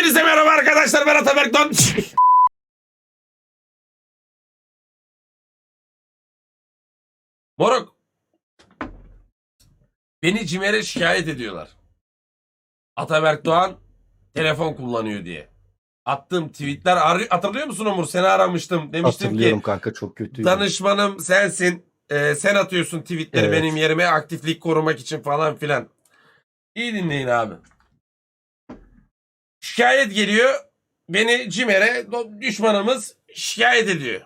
Hepinize merhaba arkadaşlar ben Ataberk Don. Moruk. Beni Cimer'e şikayet ediyorlar. Ataberk Doğan telefon kullanıyor diye. Attığım tweetler hatırlıyor musun Umur? Seni aramıştım. Demiştim Hatırlıyorum ki kanka çok kötüydü. danışmanım sensin. Ee, sen atıyorsun tweetleri Evet. benim yerime aktiflik korumak için falan filan. İyi dinleyin abi. Şikayet geliyor. Beni Cimer'e düşmanımız şikayet ediyor.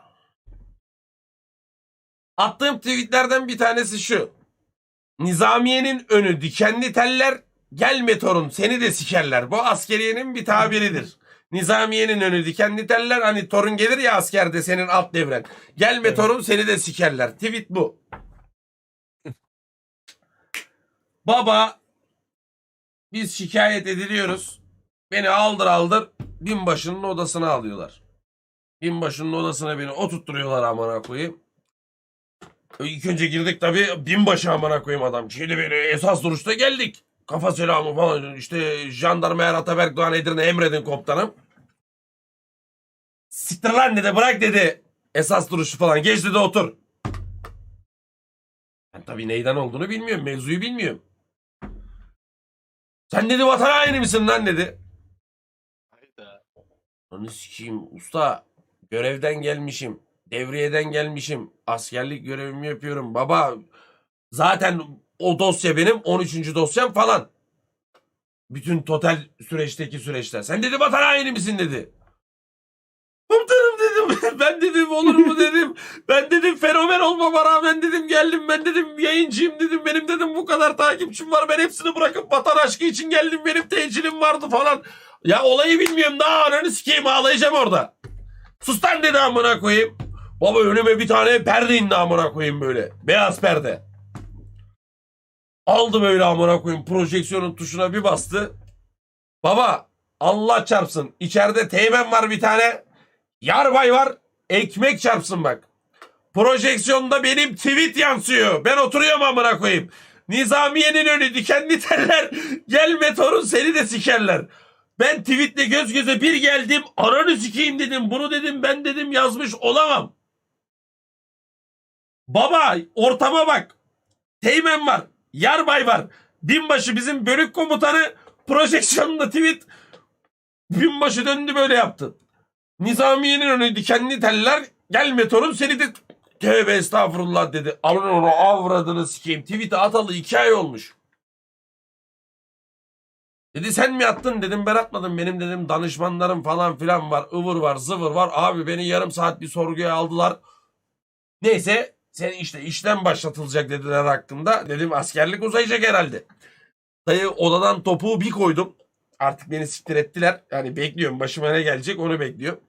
Attığım tweetlerden bir tanesi şu. Nizamiye'nin önü dikenli teller, gelme torun seni de sikerler. Bu askeriyenin bir tabiridir. Nizamiye'nin önü dikenli teller hani torun gelir ya askerde senin alt devren. Gelme Evet. torun seni de sikerler. Tweet bu. Baba biz şikayet ediliyoruz. Beni aldır aldır binbaşının odasına alıyorlar. Binbaşının odasına beni oturtturuyorlar amına koyayım. İlk önce girdik tabii binbaşı amına koyayım adam. Şimdi beni esas duruşta geldik. Kafa selamı falan işte jandarma er Ataberk Doğan Edirne emredin komutanım. Siktir lan dedi bırak dedi. Esas duruşu falan geç dedi otur. Ben tabii neyden olduğunu bilmiyorum mevzuyu bilmiyorum. Sen dedi vatan haini misin lan dedi. Onu sikeyim usta. Görevden gelmişim. Devriyeden gelmişim. Askerlik görevimi yapıyorum. Baba zaten o dosya benim 13. dosyam falan. Bütün total süreçteki süreçler. Sen dedi vatan haini misin dedi. Ben dedim olur mu dedim. Ben dedim fenomen olmama rağmen dedim geldim. Ben dedim yayıncıyım dedim. Benim dedim bu kadar takipçim var. Ben hepsini bırakıp vatan aşkı için geldim. Benim tecilim vardı falan. Ya olayı bilmiyorum. Daha ananı sikeyim ağlayacağım orada. Sus lan dedi amına koyayım. Baba önüme bir tane perde indi amına koyayım böyle. Beyaz perde. Aldı böyle amına koyayım projeksiyonun tuşuna bir bastı. Baba Allah çarpsın. İçeride teğmen var bir tane. Yarbay var. Ekmek çarpsın bak. Projeksiyonda benim tweet yansıyor. Ben oturuyorum amına koyayım. Nizamiye'nin önü dikenli teller. Gelme torun seni de sikerler. Ben tweetle göz göze bir geldim. Ananı sikeyim dedim. Bunu dedim ben dedim yazmış olamam. Baba ortama bak. Teğmen var. Yarbay var. Binbaşı bizim bölük komutanı projeksiyonunda tweet. Binbaşı döndü böyle yaptı. Nizamiye'nin önü dikenli teller. Gelme torun seni de tövbe estağfurullah dedi. Alın onu avradını sikeyim. Tweet'e atalı iki ay olmuş. Dedi sen mi attın dedim ben atmadım benim dedim danışmanlarım falan filan var ıvır var zıvır var abi beni yarım saat bir sorguya aldılar. Neyse sen işte işlem başlatılacak dediler hakkında dedim askerlik uzayacak herhalde. Dayı odadan topuğu bir koydum artık beni siktir ettiler yani bekliyorum başıma ne gelecek onu bekliyorum.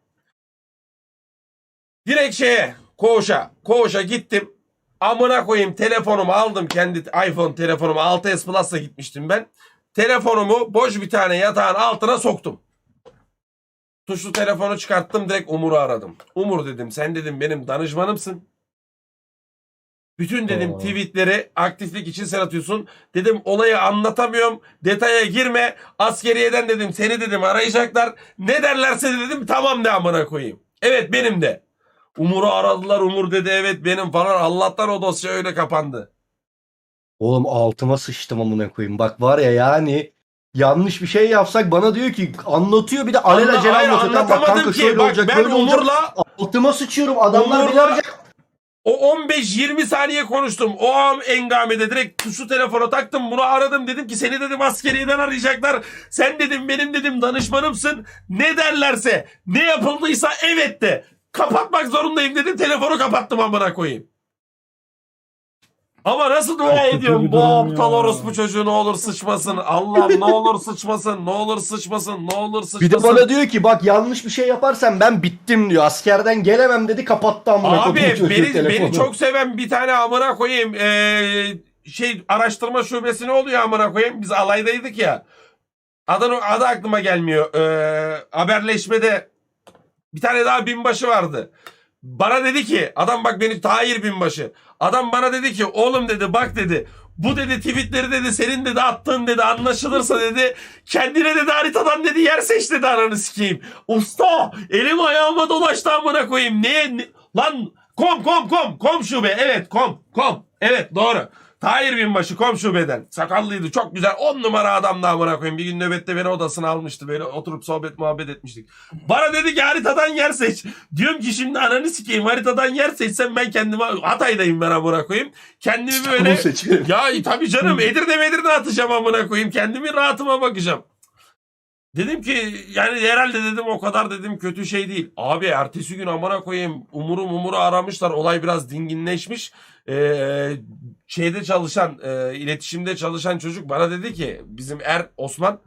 Direkt şeye koğuşa koğuşa gittim amına koyayım telefonumu aldım kendi iPhone telefonumu 6s Plus'la gitmiştim ben. Telefonumu boş bir tane yatağın altına soktum. Tuşlu telefonu çıkarttım direkt Umur'u aradım. Umur dedim sen dedim benim danışmanımsın. Bütün dedim Aa. tweetleri aktiflik için sen atıyorsun. Dedim olayı anlatamıyorum. Detaya girme. Askeriyeden dedim seni dedim arayacaklar. Ne derlerse de dedim tamam de amına koyayım. Evet benim de. Umur'u aradılar. Umur dedi evet benim falan. Allah'tan o dosya öyle kapandı. Oğlum altıma sıçtım amına koyayım. Bak var ya yani yanlış bir şey yapsak bana diyor ki anlatıyor bir de alelacele Hayır, anlatıyor. Tamam, bak anlatamadım kanka ki. şöyle Bak olacak ben böyle olacak. Umur'la Altıma sıçıyorum adamlar Umur'la- beni arayacak. O 15-20 saniye konuştum. O an engamede direkt tuşlu telefona taktım. Bunu aradım. Dedim ki seni dedim askeriyeden arayacaklar. Sen dedim benim dedim danışmanımsın. Ne derlerse ne yapıldıysa evet de. Kapatmak zorundayım dedim. Telefonu kapattım amına koyayım. Ama nasıl dua ediyorum bu aptal orospu çocuğu ne olur sıçmasın. Allah'ım ne olur sıçmasın. Ne olur sıçmasın. Ne olur sıçmasın. Bir de bana diyor ki bak yanlış bir şey yaparsan ben bittim diyor. Askerden gelemem dedi kapattı amına Abi beni, beni çok seven bir tane amına koyayım eee, şey araştırma şubesi ne oluyor amına koyayım biz alaydaydık ya adı, adı aklıma gelmiyor Eee, haberleşmede bir tane daha binbaşı vardı bana dedi ki adam bak beni Tahir binbaşı adam bana dedi ki oğlum dedi bak dedi Bu dedi tweetleri dedi senin dedi attığın dedi anlaşılırsa dedi kendine dedi haritadan dedi yer seç dedi ananı sikeyim. Usta elim ayağıma dolaştı amına koyayım. Niye? Ne- Lan kom kom kom kom şube evet kom kom evet doğru. Tahir Binbaşı kom şubeden. Sakallıydı çok güzel. On numara adamdı amına koyayım. Bir gün nöbette beni odasına almıştı. Böyle oturup sohbet muhabbet etmiştik. Bana dedi ki haritadan yer seç. Diyorum ki şimdi ananı sikeyim haritadan yer seçsem ben kendime Hatay'dayım ben amına koyayım. Kendimi böyle ya tabii canım Edirne Medirne atacağım amına koyayım. Kendimi rahatıma bakacağım. Dedim ki yani herhalde dedim o kadar dedim kötü şey değil. Abi ertesi gün amına koyayım Umur'u Umur'u aramışlar. Olay biraz dinginleşmiş. Ee, şeyde çalışan e, iletişimde çalışan çocuk bana dedi ki bizim Er Osman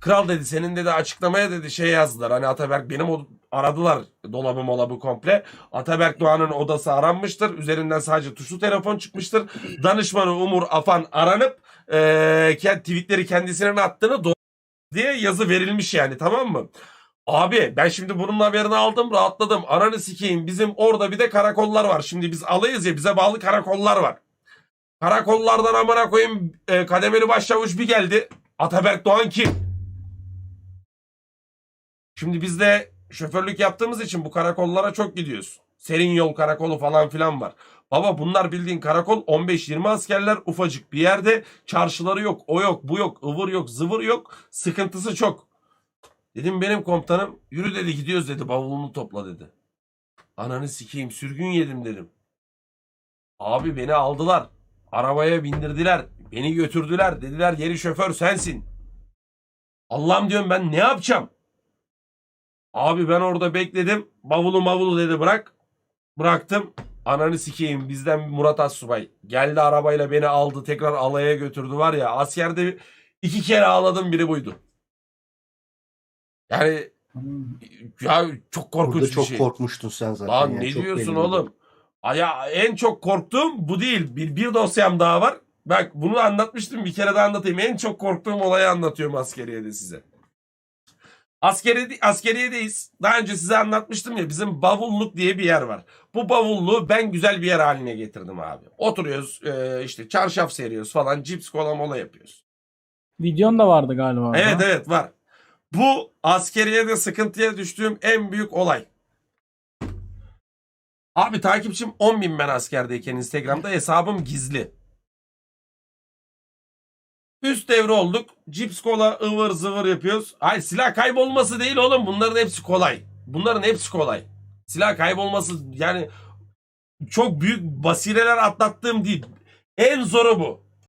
Kral dedi senin dedi açıklamaya dedi şey yazdılar. Hani Ataberk benim o, aradılar dolabı molabı komple. Ataberk Doğan'ın odası aranmıştır. Üzerinden sadece tuşlu telefon çıkmıştır. Danışmanı Umur Afan aranıp e, tweetleri kendisine attığını do- diye yazı verilmiş yani tamam mı? Abi ben şimdi bunun haberini aldım rahatladım. Ananı sikeyim bizim orada bir de karakollar var. Şimdi biz alayız ya bize bağlı karakollar var. Karakollardan amına koyayım e, kademeli başçavuş bir geldi. Ataberk Doğan kim? Şimdi biz de şoförlük yaptığımız için bu karakollara çok gidiyoruz. Serin yol karakolu falan filan var. Baba bunlar bildiğin karakol 15-20 askerler ufacık bir yerde. Çarşıları yok, o yok, bu yok, ıvır yok, zıvır yok. Sıkıntısı çok. Dedim benim komutanım yürü dedi gidiyoruz dedi bavulunu topla dedi. Ananı sikeyim sürgün yedim dedim. Abi beni aldılar. Arabaya bindirdiler. Beni götürdüler. Dediler yeni şoför sensin. Allah'ım diyorum ben ne yapacağım? Abi ben orada bekledim. Bavulu mavulu dedi bırak. Bıraktım. Ananı sikeyim bizden Murat Assubay. Geldi arabayla beni aldı tekrar alaya götürdü var ya askerde iki kere ağladım biri buydu. Yani ya çok korkunç Burada bir çok şey. korkmuştun sen zaten. Lan ya, ne çok diyorsun oğlum? Aya en çok korktuğum bu değil. Bir, bir dosyam daha var. Bak bunu anlatmıştım bir kere daha anlatayım. En çok korktuğum olayı anlatıyorum askeriyede size. Askeri, askeriyedeyiz. Daha önce size anlatmıştım ya bizim bavulluk diye bir yer var. Bu bavulluğu ben güzel bir yer haline getirdim abi. Oturuyoruz e, işte çarşaf seriyoruz falan cips kola mola yapıyoruz. Videon da vardı galiba. Evet evet var. Bu askeriyede sıkıntıya düştüğüm en büyük olay. Abi takipçim 10 bin ben askerdeyken Instagram'da hesabım gizli. Üst devre olduk. Cips kola ıvır zıvır yapıyoruz. Ay silah kaybolması değil oğlum. Bunların hepsi kolay. Bunların hepsi kolay. Silah kaybolması yani çok büyük basireler atlattığım değil. En zoru bu.